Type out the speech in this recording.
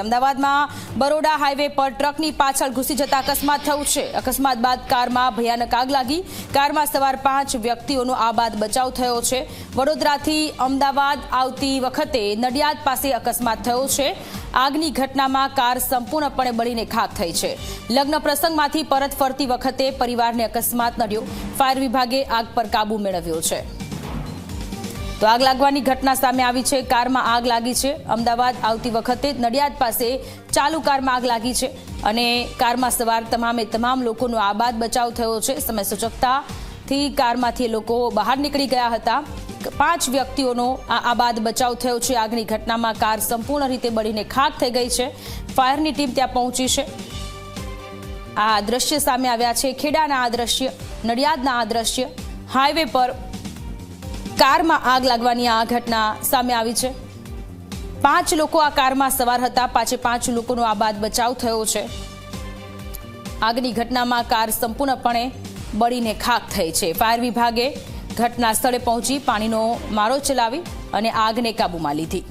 અમદાવાદમાં બરોડા હાઈવે પર ટ્રકની પાછળ ઘૂસી જતા અકસ્માત થયું છે. અકસ્માત બાદ કારમાં ભયાનક આગ લાગી. કારમાં સવાર પાંચ વ્યક્તિઓનો આ બાદ બચાવ થયો છે. વડોદરાથી અમદાવાદ આવતી વખતે નડિયાદ પાસે અકસ્માત થયો છે. આગની ઘટનામાં કાર સંપૂર્ણપણે બળીને ખાક થઈ છે. લગ્ન પ્રસંગમાંથી પરત ફરતી વખતે પરિવારને અકસ્માત નડ્યો. ફાયર વિભાગે આગ પર કાબુ મેળવ્યો છે. તો આગ લાગવાની ઘટના સામે આવી છે. કારમાં આગ લાગી છે. અમદાવાદ આવતી વખતે નડિયાદ પાસે ચાલુ કારમાં આગ લાગી છે અને કારમાં સવાર તમામે તમામ લોકોનો આબાદ બચાવ થયો છે. સમય સૂચકતાથી કારમાંથી લોકો બહાર નીકળી ગયા હતા. પાંચ વ્યક્તિઓનો આ આબાદ બચાવ થયો છે. આગની ઘટનામાં કાર સંપૂર્ણ રીતે બળીને ખાક થઈ ગઈ છે. ફાયરની ટીમ ત્યાં પહોંચી છે. આ દ્રશ્ય સામે આવ્યા છે. ખેડાના આ દ્રશ્ય, નડિયાદના આ દ્રશ્ય, હાઈવે પર કારમાં આગ લાગવાની આ ઘટના સામે આવી છે. પાંચ લોકો આ કારમાં સવાર હતા પાંચે પાંચ લોકોનો આ બાદ બચાવ થયો છે. આગની ઘટનામાં કાર સંપૂર્ણપણે બળીને ખાક થઈ છે. ફાયર વિભાગે ઘટના સ્થળે પહોંચી પાણીનો મારો ચલાવી અને આગને કાબૂમાં લીધી.